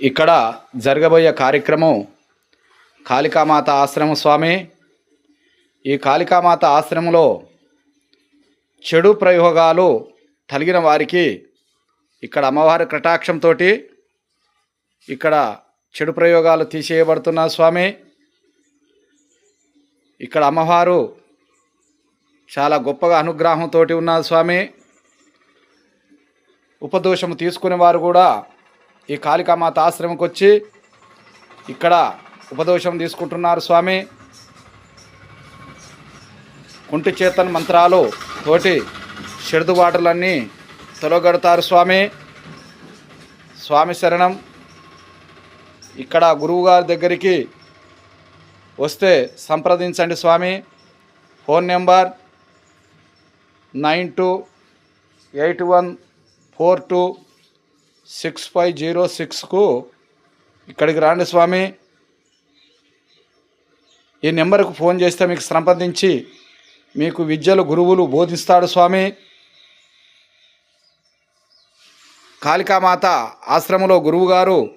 ఇక్కడ జరగబోయే కార్యక్రమం కాళికామాత ఆశ్రమం స్వామి. ఈ కాళికామాత ఆశ్రమంలో చెడు ప్రయోగాలు కలిగిన వారికి ఇక్కడ అమ్మవారి కటాక్షంతో ఇక్కడ చెడు ప్రయోగాలు తీసేయబడుతున్న స్వామి. ఇక్కడ అమ్మవారు చాలా గొప్పగా అనుగ్రహంతో ఉన్నారు స్వామి. ఉపదోషము తీసుకునే వారు కూడా ఈ కాళికామాత ఆశ్రమంకి వచ్చి ఇక్కడ ఉపదోషం తీసుకుంటున్నారు స్వామి. కుంటి చేతన్ మంత్రాలు తోటి షెడుదుబాటులన్నీ తొలగడతారు స్వామి. స్వామి శరణం. ఇక్కడ గురువుగారి దగ్గరికి వస్తే సంప్రదించండి స్వామి. Phone number nine two eight one four two six five zero సిక్స్కు ఇక్కడికి రాండి స్వామి. ఈ నెంబర్కు ఫోన్ చేస్తే మీకు సంప్రదించి మీకు విద్యలు గురువులు బోధిస్తాడు స్వామి. కాళికామాత ఆశ్రమంలో గురువుగారు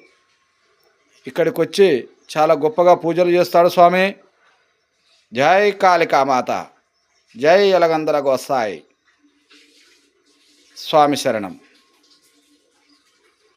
ఇక్కడికి వచ్చి చాలా గొప్పగా పూజలు చేస్తాడు స్వామి. జై కాళికామాత జై ఎలగందల గోసాయి. స్వామి శరణం.